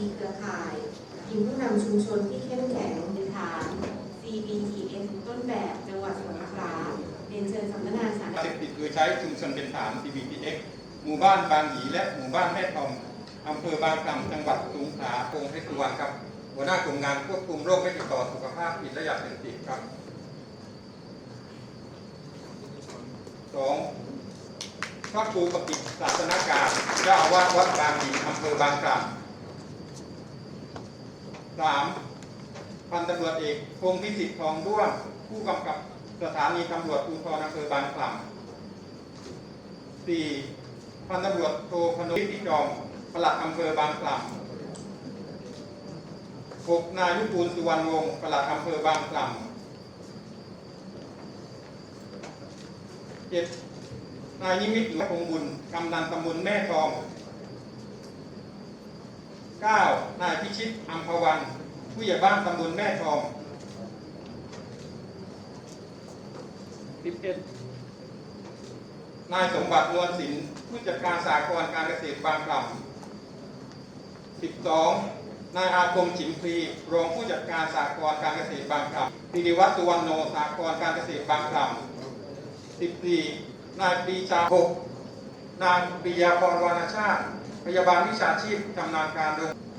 คีเครือข่ายทีมผู้นำชุมชนที่เข้มแข็งในฐาน CBTS ต้นแบบจังหวัดสงขลาเรียนเชิญสำนักงานสารยาเสพติดโดยใช้ชุมชนเป็นฐาน CBTX หมู่บ้านบางหยีและหมู่บ้านแม่ทองอำเภอบางกล่ำจังหวัดสงขลาพงษ์เพชรสุวรรณครับ หัวหน้ากลุ่มงานควบคุมโรคไม่ติดต่อสุขภาพจิตและยาเสพติดครับสองพระครูปฏิศาสนาการเจ้าอาวาสวัดบางหยีอำเภอบางกล่ำ สามพันตำรวจเอกพงศ์พิสิทธิ์ทองด้วงผู้กำกับสถานีตำรวจภูธรอำเภอบางกล่ำสี่พันตำรวจโทพนมพิจอมปลัดอำเภอบางกล่ำหกนายนุกูลสุวรรณวงศ์ปลัดอำเภอบางกล่ำเจ็ดนายนิมิตหลวงคงบุญกำนันตำบลแม่ทอง เก้านายพิชิตอัมพวัน ผู้ใหญ่บ้านตำบลแม่ทองสิบเอ็ดนายสมบัตินวลสินผู้จัดการสากลการเกษตรบางกล่ำ12นายอาคมฉิมพลีรองผู้จัดการสากลการเกษตรบางกล่ำปิริวัตรสุวรรณโนสากลการเกษตรบางกล่ำ14 นายปรีชา6นางปิยาพรวรรณชาติ พยาบาลวิชาชีพชำนาญการโรง